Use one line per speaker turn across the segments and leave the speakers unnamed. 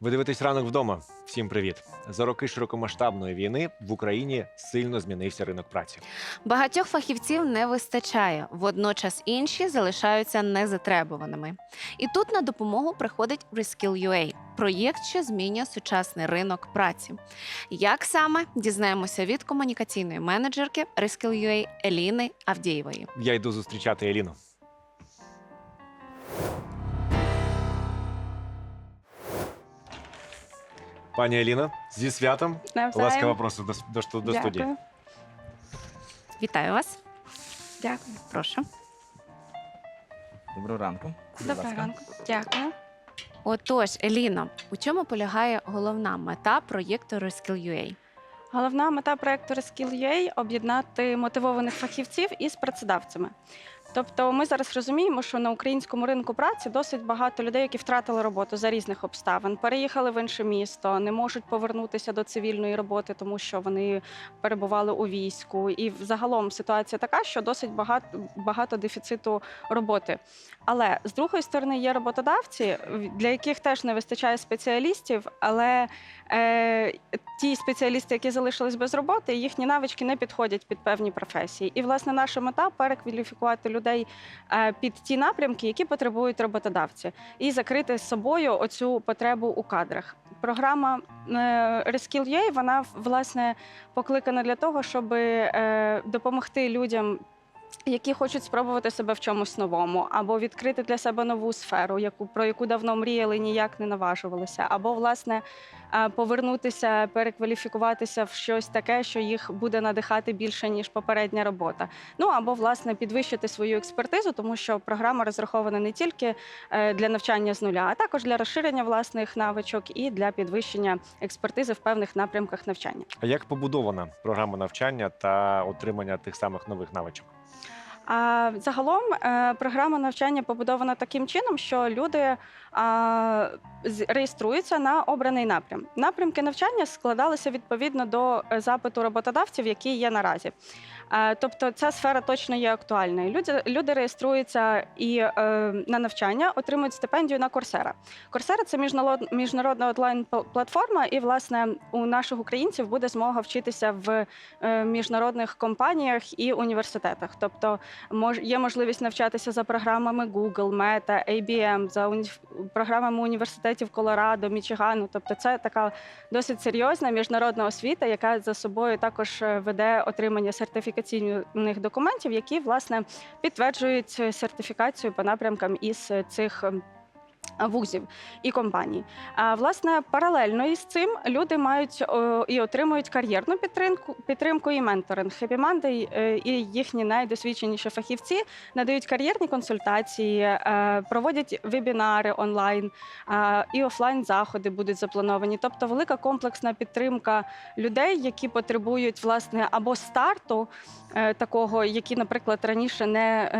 Ви дивитесь ранок вдома. Всім привіт. За роки широкомасштабної війни в Україні сильно змінився ринок праці.
Багатьох фахівців не вистачає, водночас інші залишаються незатребуваними. І тут на допомогу приходить Reskill.ua – проєкт, що змінює сучасний ринок праці. Як саме дізнаємося від комунікаційної менеджерки Reskill.ua Еліни Авдієвої.
Я йду зустрічати Еліну. Пані Еліно, зі святом.
Навзаєм.
Ласкаво прошу до, до, до студії.
Вітаю вас.
Дякую.
Прошу.
Доброго ранку. Будь
Доброго
ласка.
ранку. Дякую.
Отож, Еліно, у чому полягає головна мета проєкту Reskill.ua?
Головна мета проекту Reskill.ua – об'єднати мотивованих фахівців із працедавцями. Тобто, ми зараз розуміємо, що на українському ринку праці досить багато людей, які втратили роботу за різних обставин, переїхали в інше місто, не можуть повернутися до цивільної роботи, тому що вони перебували у війську. І взагалом ситуація така, що досить багато, багато дефіциту роботи. Але з другої сторони є роботодавці, для яких теж не вистачає спеціалістів, але ті спеціалісти, які залишились без роботи, їхні навички не підходять під певні професії. І власне наша мета перекваліфікувати людей е, під ті напрямки, які потребують роботодавці, і закрити з собою оцю потребу у кадрах. Програма е, Reskill.ua, вона власне покликана для того, щоб е, допомогти людям. Які хочуть спробувати себе в чомусь новому, або відкрити для себе нову сферу, яку про яку давно мріяли, ніяк не наважувалися, або власне е, повернутися, перекваліфікуватися в щось таке, що їх буде надихати більше ніж попередня робота. Ну або власне підвищити свою експертизу, тому що програма розрахована не тільки е, для навчання з нуля, а також для розширення власних навичок і для підвищення експертизи в певних напрямках навчання.
А як побудована програма навчання та отримання тих самих нових навичок?
А загалом е, програма навчання побудована таким чином, що люди реєструються на обраний напрям. Напрямки навчання складалися відповідно до е, запиту роботодавців, які є наразі. Е, Тобто ця сфера точно є актуальною. Люди, люди реєструються і е, на навчання отримують стипендію на Coursera. Coursera – це міжнародна онлайн-платформа, і власне у наших українців буде змога вчитися в міжнародних компаніях і університетах. Тобто є можливість навчатися за програмами Google, Meta, IBM, за програмами університетів Колорадо, Мічигану. Тобто, це така досить серйозна міжнародна освіта, яка за собою також е, веде отримання сертифікаційних документів, які власне підтверджують сертифікацію по напрямкам із е, цих. Ем, Вузів і компаній. А власне, паралельно із цим люди мають і отримують кар'єрну підтримку, підтримку і менторинг. Хепіманди і їхні найдосвідченіші фахівці надають кар'єрні консультації, е, проводять вебінари онлайн е, і офлайн заходи будуть заплановані. Тобто, велика комплексна підтримка людей, які потребують власне або старту е, такого, які, наприклад, раніше не.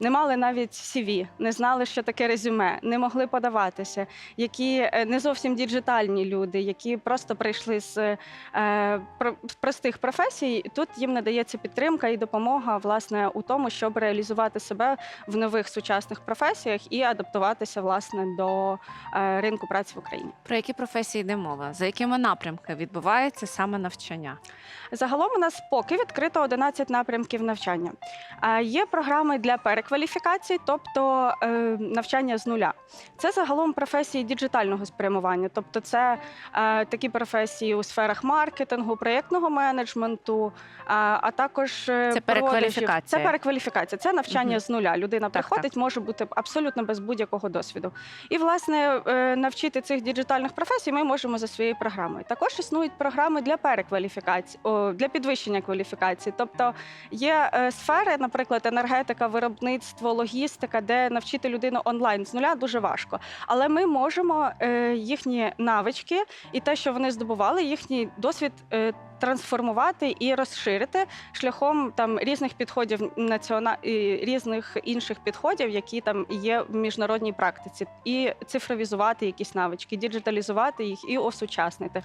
Е, не мали навіть CV, не знали, що таке резюме, не могли подаватися, які е, не зовсім діджитальні люди, які просто прийшли з е, про- простих професій. Тут їм надається підтримка і допомога власне у тому, щоб реалізувати себе в нових сучасних професіях і адаптуватися власне до е, ринку праці в Україні.
Про які професії йде мова? За якими напрямками відбувається саме навчання?
Загалом у нас поки відкрито 11 напрямків навчання. А Є програми для перекваліфікації, тобто е, навчання з нуля. Це загалом професії діджитального спрямування, тобто це е, такі професії у сферах маркетингу, проєктного менеджменту, а, а також е,
Це перекваліфікація.
Це перекваліфікація, це навчання
Мгм.
з нуля. Людина
Так,
приходить, може бути абсолютно без будь-якого досвіду. І власне е, навчити цих діджитальних професій ми можемо за своєю програмою. Також існують програми для перекваліфікації, для підвищення кваліфікації. Тобто є е, сфери, наприклад, енергетика, виробництво, логістика, де навчити людину онлайн з нуля дуже важко. Але ми можемо е, їхні навички і те, що вони здобували, їхній досвід. е, Трансформувати і розширити шляхом там різних підходів націона... і різних інших підходів, які там є в міжнародній практиці, і цифровізувати якісь навички, діджиталізувати їх і осучаснити.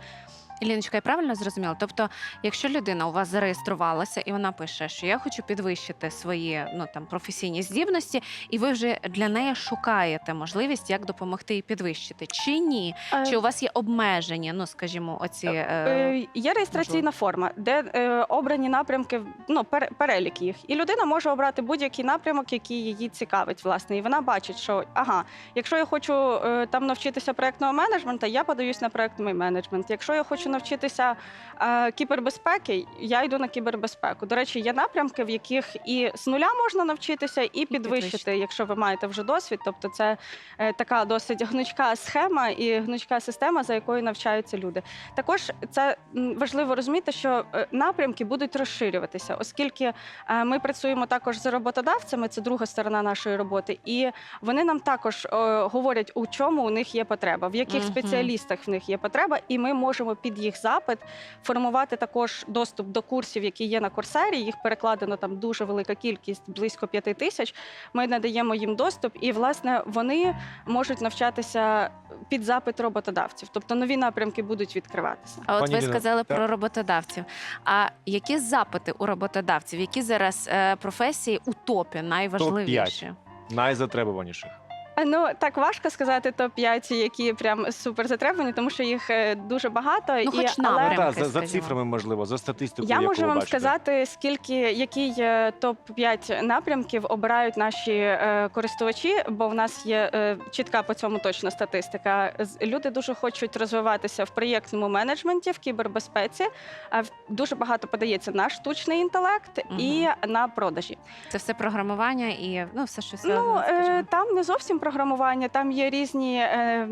Іліночка, я правильно зрозуміла? Тобто, якщо людина у вас зареєструвалася і вона пише, що я хочу підвищити свої ну там професійні здібності, і ви вже для неї шукаєте можливість, як допомогти їй підвищити, чи ні?
Е,
Чи у вас є обмеження? Ну скажімо, оці е,
Е, Є реєстраційна форма, де е, обрані напрямки, ну пере- перелік їх, і людина може обрати будь-який напрямок, який її цікавить, власне. І вона бачить, що ага, якщо я хочу е, там навчитися проектного менеджменту, я подаюсь на проектний менеджмент. Якщо я хочу навчитися е, кібербезпеки, я йду на кібербезпеку. До речі, є напрямки, в яких і з нуля можна навчитися, і підвищити,
підвищити.
якщо ви маєте вже досвід. Тобто, це е, така досить гнучка схема і гнучка система, за якою навчаються люди. Також це важливо розуміти, що е, напрямки будуть розширюватися, оскільки е, ми працюємо також з роботодавцями, це друга сторона нашої роботи, і вони нам також е, говорять, у чому у них є потреба, в яких
Мгм.
спеціалістах в них є потреба, і ми можемо під їх запит формувати також доступ до курсів, які є на Курсері. Їх перекладено там дуже велика кількість, близько п'яти тисяч. Ми надаємо їм доступ, і власне вони можуть навчатися під запит роботодавців, тобто нові напрямки будуть відкриватися.
А от
Пані
ви
Ліно,
сказали
так.
про роботодавців. А які запити у роботодавців? Які зараз е, професії у топі найважливіші?
Найзатребуваніших.
Ну так важко сказати топ 5 які прям супер затребувані, тому що їх е, дуже багато.
Ну, хоч
і, але
та, за, за
скажімо.
цифрами, можливо, за статистикою.
я
яку
можу
ви
вам
бачите.
сказати, скільки який топ 5 напрямків обирають наші е, користувачі, бо в нас є е, чітка по цьому точна статистика. З- Люди дуже хочуть розвиватися в проєктному менеджменті, в кібербезпеці. А в- дуже багато подається на штучний інтелект і на продажі.
Це все програмування і ну все, що
Ну,
зв'язано,
е,
скажімо.
там не зовсім програмування, там є різні. Е,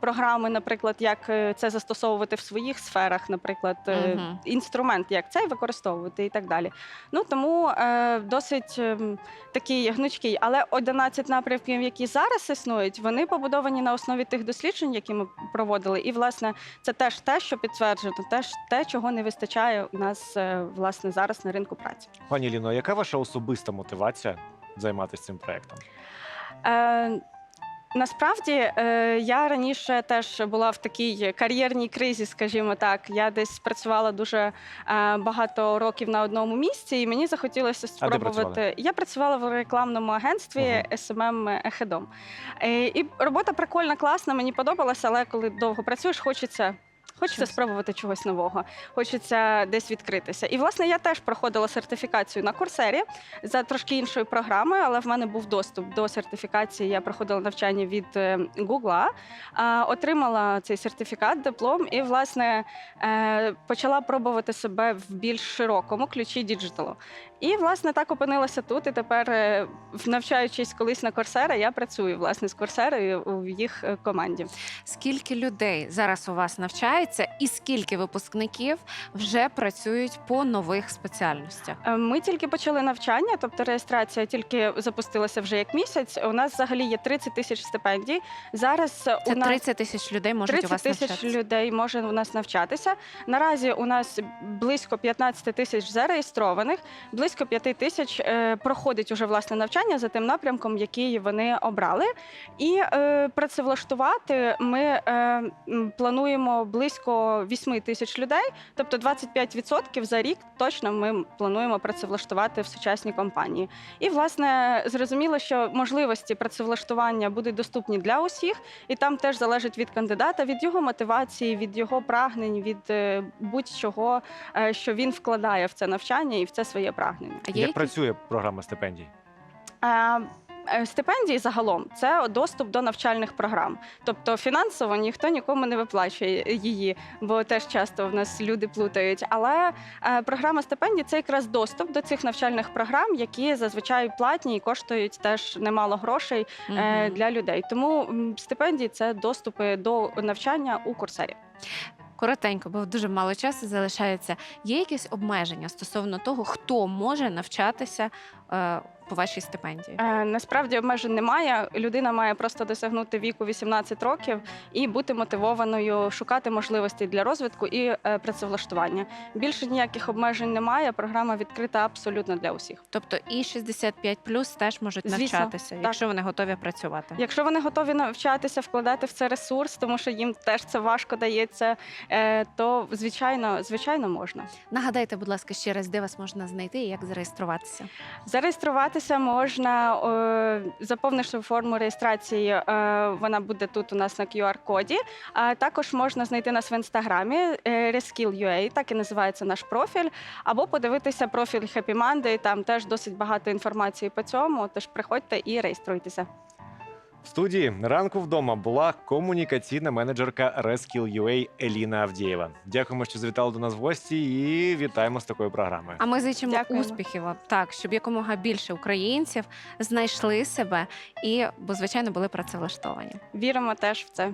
Програми, наприклад, як е, це застосовувати в своїх сферах, наприклад, е,
Мгм.
інструмент, як цей використовувати і так далі. Ну тому е, досить ем, такий гнучкий. Але 11 напрямків, які зараз існують, вони побудовані на основі тих досліджень, які ми проводили. І власне це теж те, що підтверджено, теж те, чого не вистачає у нас е, власне зараз на ринку праці.
Пані Ліно, яка ваша особиста мотивація займатися цим проектом?
Е, Насправді е, я раніше теж була в такій кар'єрній кризі, скажімо так. Я десь працювала дуже е, багато років на одному місці, і мені захотілося спробувати. я працювала в рекламному агентстві. SMM Хедом. Е, і робота прикольна, класна, мені подобалася, але коли довго працюєш, хочеться. Хочеться спробувати чогось нового, хочеться десь відкритися. І власне я теж проходила сертифікацію на курсері за трошки іншою програмою, але в мене був доступ до сертифікації. Я проходила навчання від е, Гугла, отримала цей сертифікат, диплом, і власне е, почала пробувати себе в більш широкому ключі діджиталу. І власне так опинилася тут. І тепер, е, навчаючись колись на Корсера, я працюю власне з Корсерою в їх е, команді.
Скільки людей зараз у вас навчається, і скільки випускників вже працюють по нових спеціальностях?
Е, Ми тільки почали навчання, тобто реєстрація тільки запустилася вже як місяць. У нас взагалі є 30 тисяч стипендій. Зараз
Це
у нас
30 тисяч людей можуть у вас
тисяч
навчатися.
людей може у нас навчатися. Наразі у нас близько 15 тисяч зареєстрованих, близько 5 тисяч е, проходить уже власне навчання за тим напрямком, який вони обрали. І е, працевлаштувати ми е, плануємо близько 8 тисяч людей, тобто 25% за рік точно ми плануємо працевлаштувати в сучасній компанії. І власне зрозуміло, що можливості працевлаштування будуть доступні для усіх. І там теж залежить від кандидата, від його мотивації, від його прагнень, від будь-чого, що він вкладає в це навчання і в це своє прагнення.
А є
Як
якісь-
працює програма стипендій?
Е, е, Стипендії загалом це доступ до навчальних програм. Тобто фінансово ніхто нікому не виплачує її, бо теж часто в нас люди плутають. Але е, програма стипендій це якраз доступ до цих навчальних програм, які зазвичай платні і коштують теж немало грошей е,
Мгм.
для людей. Тому м, стипендії це доступи до навчання у курсері.
Коротенько, бо дуже мало часу залишається. Є якісь обмеження стосовно того, хто може навчатися е, по вашій стипендії?
Е, Насправді обмежень немає. Людина має просто досягнути віку 18 років і бути мотивованою шукати можливості для розвитку і е, працевлаштування. Більше ніяких обмежень немає. Програма відкрита абсолютно для усіх.
Тобто і 65 плюс теж можуть
Звісно,
навчатися,
так.
якщо вони готові працювати.
Якщо вони готові навчатися, вкладати в це ресурс, тому що їм теж це важко дається, е, то звичайно, звичайно можна.
Нагадайте, будь ласка, ще раз, де вас можна знайти і як зареєструватися.
Зареєструватися можна, е, заповнивши форму реєстрації, е, вона буде тут у нас на QR-коді. А також можна знайти нас в інстаграмі е, Reskill.ua, так і називається наш профіль, або подивитися профіль Happy Monday, Там теж досить багато інформації по цьому. Тож приходьте і реєструйтеся.
В студії ранку вдома була комунікаційна менеджерка Reskill.ua Еліна Авдієва. Дякуємо, що завітали до нас в гості, і вітаємо з такою програмою.
А ми зичимо
Дякуємо.
успіхів, так, щоб якомога більше українців знайшли себе і, бо звичайно, були працевлаштовані.
Віримо теж в це.